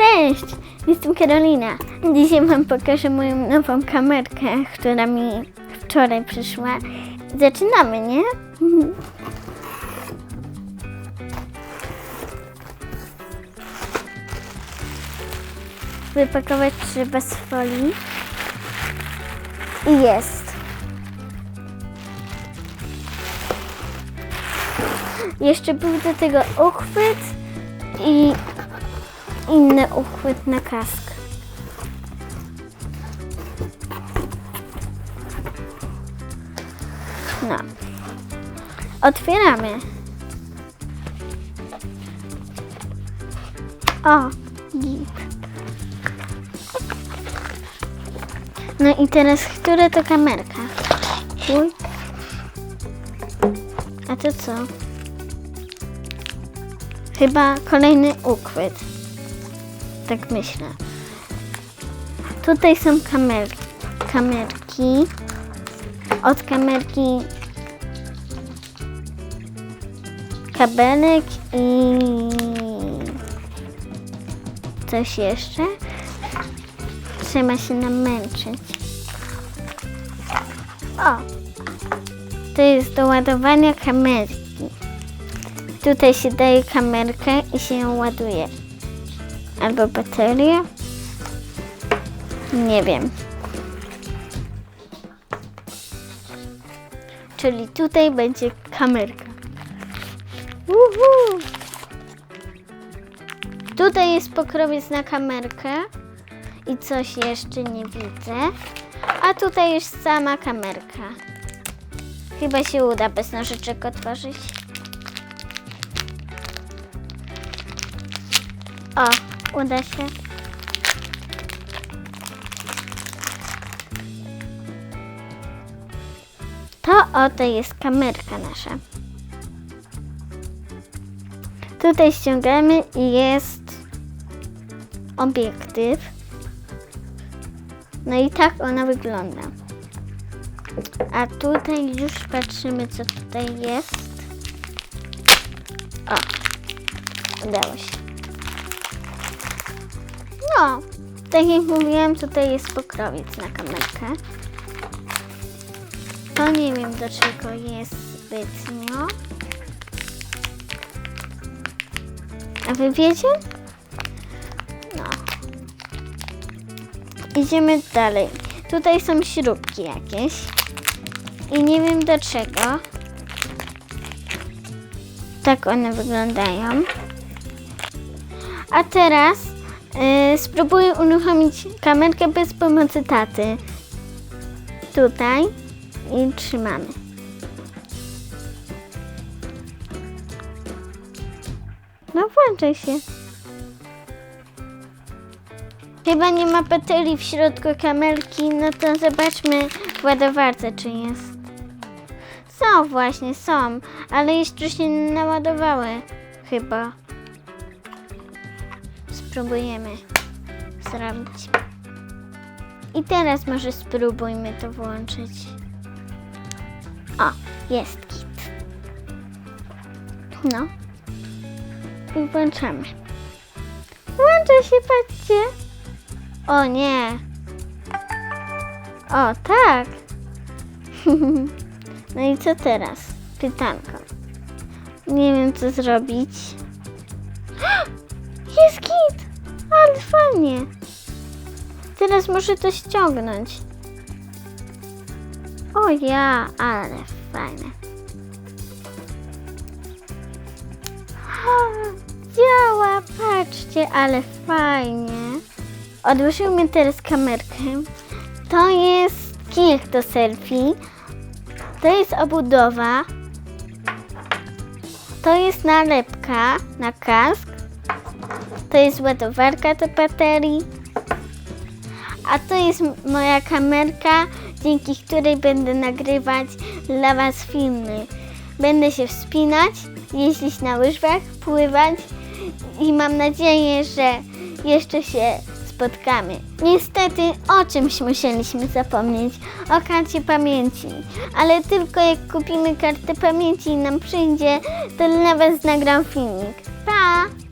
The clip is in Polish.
Cześć, jestem Karolina. Dzisiaj Wam pokażę moją nową kamerkę, która mi wczoraj przyszła. Zaczynamy, nie? Wypakować trzeba z folii. I jest. Jeszcze był do tego uchwyt i inny uchwyt na kask. No. Otwieramy. O, git. No i teraz, która to kamerka? Uj. A to co? Chyba kolejny uchwyt. Tak myślę. Tutaj są kamer kamerki. Od kamerki kabelek i coś jeszcze. Trzeba się namęczyć. O! To jest do ładowania kamerki. Tutaj się daje kamerkę i się ją ładuje. Albo baterię? Nie wiem. Czyli tutaj będzie kamerka. Uhu. Tutaj jest pokrowiec na kamerkę i coś jeszcze nie widzę. A tutaj jest sama kamerka. Chyba się uda bez nożyczek otworzyć. O, uda się. To oto jest kamerka nasza. Tutaj ściągamy i jest obiektyw. No i tak ona wygląda. A tutaj już patrzymy, co tutaj jest. O, udało się. Tak jak mówiłam, tutaj jest pokrowiec na kamerkę. To nie wiem do czego jest zbytnio. A wy wiecie? No. Idziemy dalej. Tutaj są śrubki jakieś. I nie wiem do czego. Tak one wyglądają. A teraz y, spróbuję uruchomić kamerkę bez pomocy taty. Tutaj i trzymamy. No włączaj się. Chyba nie ma baterii w środku kamerki, no to zobaczmy w ładowarce czy jest. Są właśnie, są, ale jeszcze się nie naładowały chyba. Spróbujemy zrobić. I teraz może spróbujmy to włączyć. O, jest kit. No. I włączamy. Włącza się, patrzcie. O nie. O, tak. no i co teraz? Pytanko. Nie wiem, co zrobić. Jest kit! Ale fajnie. Teraz muszę to ściągnąć. O ja, ale fajne. Ha, Działa, patrzcie, ale fajnie. Odłożył mi teraz kamerkę. To jest kijek do selfie. To jest obudowa. To jest nalepka na kask. To jest ładowarka do baterii. A to jest moja kamerka, dzięki której będę nagrywać dla Was filmy. Będę się wspinać, jeździć na łyżwach, pływać i mam nadzieję, że jeszcze się spotkamy. Niestety o czymś musieliśmy zapomnieć, o karcie pamięci, ale tylko jak kupimy kartę pamięci i nam przyjdzie, to dla Was nagram filmik. Pa!